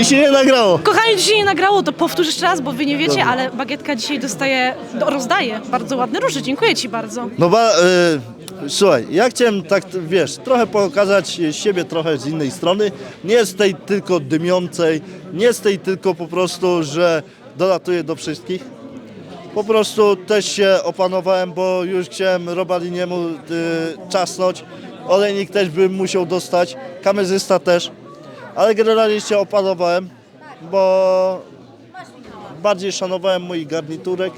I się nie nagrało. Kochani, dzisiaj nie nagrało, to powtórz jeszcze raz, bo wy nie wiecie, ale Bagietka dzisiaj dostaje, do- rozdaje bardzo ładne róże. Dziękuję ci bardzo. No ba, y, słuchaj, ja chciałem tak, wiesz, trochę pokazać siebie trochę z innej strony. Nie z tej tylko dymiącej, nie z tej tylko po prostu, że dolatuję do wszystkich. Po prostu też się opanowałem, bo już chciałem Robaliniemu y, czasnąć. Olejnik też bym musiał dostać, kamerzysta też. Ale generalnie się opanowałem, bo bardziej szanowałem moich garniturek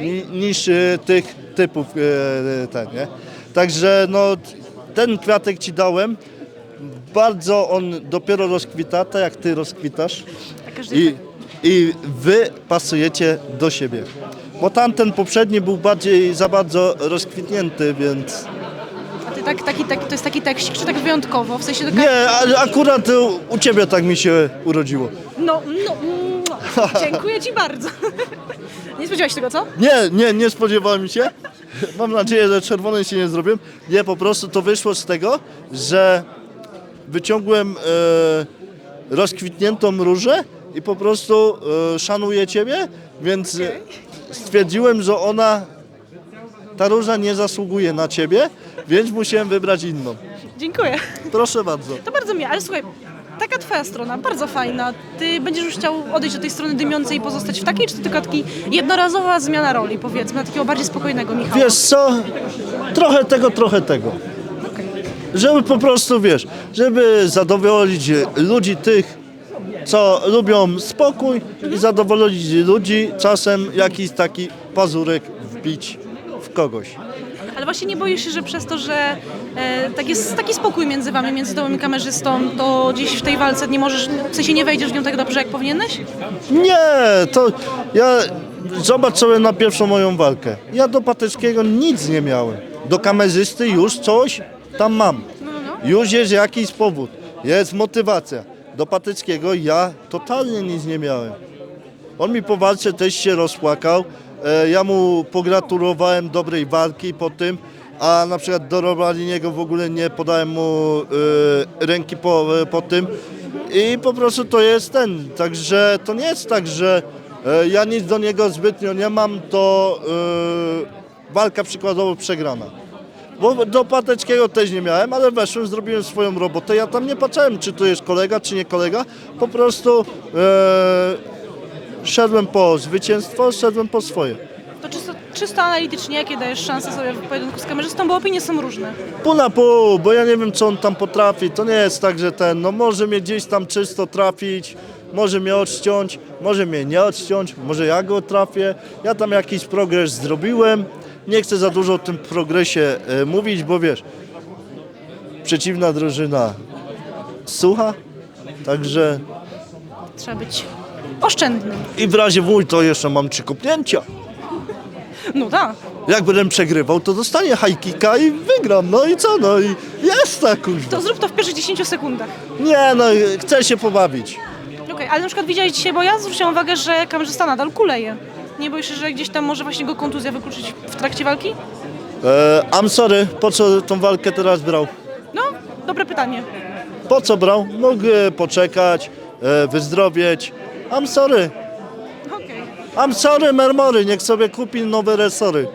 ni, niż e, tych typów e, ten, nie? Także no ten kwiatek ci dałem. Bardzo on dopiero rozkwita, tak jak ty rozkwitasz. I, I wy pasujecie do siebie. Bo tamten poprzedni był bardziej za bardzo rozkwitnięty, więc. Tak, taki, tak, to jest taki tekstik, czy tak wyjątkowo? W sensie taka... Nie, ale akurat e, u ciebie tak mi się urodziło. No, no, no. Dziękuję ci bardzo. Nie spodziewałeś się tego, co? Nie, nie, nie spodziewałem się. Mam nadzieję, że czerwony się nie zrobię. Nie, po prostu to wyszło z tego, że wyciągłem e, rozkwitniętą różę i po prostu e, szanuję Ciebie, więc e, stwierdziłem, że ona, ta róża nie zasługuje na Ciebie, więc musiałem wybrać inną. Dziękuję. Proszę bardzo. To bardzo miłe, ale słuchaj, taka twoja strona, bardzo fajna. Ty będziesz już chciał odejść do tej strony dymiącej i pozostać w takiej, czy to tylko taki jednorazowa zmiana roli, powiedzmy, na takiego bardziej spokojnego Michała? Wiesz co, trochę tego, trochę tego. Żeby po prostu, wiesz, żeby zadowolić ludzi tych, co lubią spokój i zadowolić ludzi czasem jakiś taki pazurek wbić kogoś. Ale właśnie nie boisz się, że przez to, że e, tak jest taki spokój między wami, między tobą i kamerzystą, to gdzieś w tej walce nie możesz, w sensie nie wejdziesz w nią tak dobrze, jak powinieneś? Nie, to ja, zobacz sobie na pierwszą moją walkę. Ja do Pateckiego nic nie miałem. Do kamerzysty już coś tam mam. Już jest jakiś powód, jest motywacja. Do Pateckiego ja totalnie nic nie miałem. On mi po walce też się rozpłakał. E, Ja mu pogratulowałem dobrej walki po tym, a na przykład do Robaliniego w ogóle nie podałem mu e, ręki po, po tym. I po prostu to jest ten. Także to nie jest tak, że e, ja nic do niego zbytnio nie mam, to e, walka przykładowo przegrana. Bo do Pateckiego też nie miałem, ale weszłem, zrobiłem swoją robotę. Ja tam nie patrzyłem, czy to jest kolega, czy nie kolega. Po prostu e, szedłem po zwycięstwo, szedłem po swoje. To czysto, czysto analitycznie, jakie dajesz szanse sobie w pojedynku z kamerzystą, bo opinie są różne. Pół na pół, bo ja nie wiem, co on tam potrafi. To nie jest tak, że ten, no może mnie gdzieś tam czysto trafić, może mnie odciąć, może mnie nie odciąć, może ja go trafię. Ja tam jakiś progres zrobiłem. Nie chcę za dużo o tym progresie e, mówić, bo wiesz, przeciwna drużyna sucha, także Trzeba być oszczędnym. i w razie wuj to jeszcze mam trzy kopnięcia. No tak. Jak będę przegrywał, to dostanie high kicka i wygram. No i co? No i jest tak, kuźwa. To zrób to w pierwszych 10 sekundach. Nie, no chcę się pobawić. Okej, ale na przykład widziałeś dzisiaj, bo ja zwróciłam uwagę, że kamerzysta nadal kuleje. Nie boisz się, że gdzieś tam może właśnie go kontuzja wykluczyć w trakcie walki? E, I'm sorry, po co tą walkę teraz brał? No, dobre pytanie. Po co brał? E, poczekać, e, wyzdrowieć. I'm sorry. Okej. I'm sorry, Mermory, niech sobie kupi nowe resory.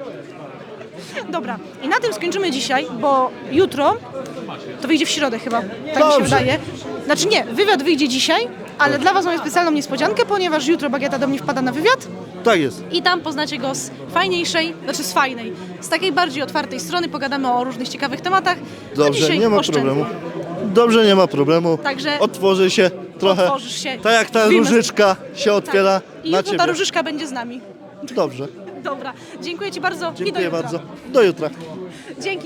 Dobra, i na tym skończymy dzisiaj, bo jutro to wyjdzie w środę chyba, tak mi się wydaje. Znaczy nie, wywiad wyjdzie dzisiaj, ale dla Was mamy specjalną niespodziankę, ponieważ jutro Bagieta do mnie wpada na wywiad Tak jest. i tam poznacie go z fajniejszej, znaczy z fajnej, z takiej bardziej otwartej strony, pogadamy o różnych ciekawych tematach. a Dobrze, dzisiaj nie ma oszczędnie. problemu. Dobrze, nie ma problemu. Także- Otworzy się trochę. Otworzysz się. Tak jak ta Wiemy- różyczka się otwiera I na jutro ta ciebie. różyczka będzie z nami. Dobrze. Dobra, dziękuję Ci bardzo i do Dziękuję jutra. bardzo. Do jutra. Dzięki.